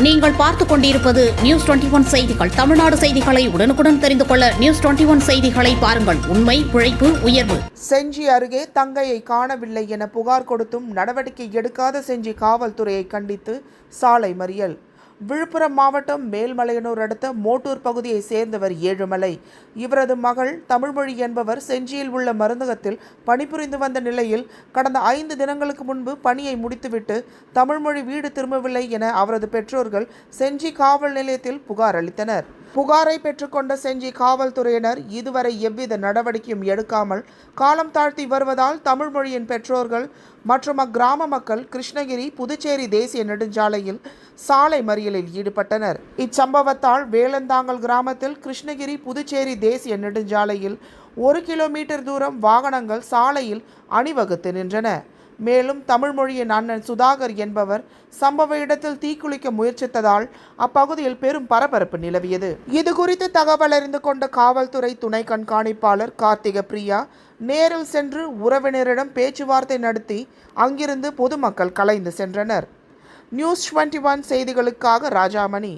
நீங்கள் பார்த்துக் கொண்டிருப்பது நியூஸ் டுவெண்டி ஒன் செய்திகள். தமிழ்நாடு செய்திகளை உடனுக்குடன் தெரிந்து கொள்ள நியூஸ் டுவெண்டி ஒன் செய்திகளை பாருங்கள். உண்மை உழைப்பு உயர்வு. செஞ்சி அருகே தங்கையை காணவில்லை என புகார் கொடுத்தும் நடவடிக்கை எடுக்காத செஞ்சி காவல்துறையை கண்டித்து சாலை மறியல். விழுப்புரம் மாவட்டம் மேல்மலையனூர் அடுத்த மோட்டூர் பகுதியை சேர்ந்தவர் ஏழுமலை. இவரது மகள் தமிழ்மொழி என்பவர் செஞ்சியில் உள்ள மருந்தகத்தில் பணிபுரிந்து வந்த நிலையில் கடந்த ஐந்து தினங்களுக்கு முன்பு பணியை முடித்துவிட்டு தமிழ்மொழி வீடு திரும்பவில்லை என அவரது பெற்றோர்கள் செஞ்சி காவல் நிலையத்தில் புகார் அளித்தனர். புகாரை பெற்றுக்கொண்ட செஞ்சி காவல்துறையினர் இதுவரை எவ்வித நடவடிக்கையும் எடுக்காமல் காலம் தாழ்த்தி வருவதால் தமிழ்மொழியின் பெற்றோர்கள் மற்றும் அக்கிராம மக்கள் கிருஷ்ணகிரி புதுச்சேரி தேசிய நெடுஞ்சாலையில் சாலை மறியலில் ஈடுபட்டனர். இச்சம்பவத்தால் வேலந்தாங்கல் கிராமத்தில் கிருஷ்ணகிரி புதுச்சேரி தேசிய நெடுஞ்சாலையில் ஒரு கிலோமீட்டர் தூரம் வாகனங்கள் சாலையில் அணிவகுத்து நின்றன. மேலும் தமிழ்மொழியின் அண்ணன் சுதாகர் என்பவர் சம்பவ இடத்தில் தீக்குளிக்க முயற்சித்ததால் அப்பகுதியில் பெரும் பரபரப்பு நிலவியது. இது குறித்து தகவல் அறிந்து கொண்ட காவல்துறை துணை கண்காணிப்பாளர் கார்த்திக பிரியா நேரில் சென்று உறவினரிடம் பேச்சுவார்த்தை நடத்தி அங்கிருந்து பொதுமக்கள் கலைந்து சென்றனர். நியூஸ் டுவெண்ட்டி ஒன் செய்திகளுக்காக ராஜாமணி.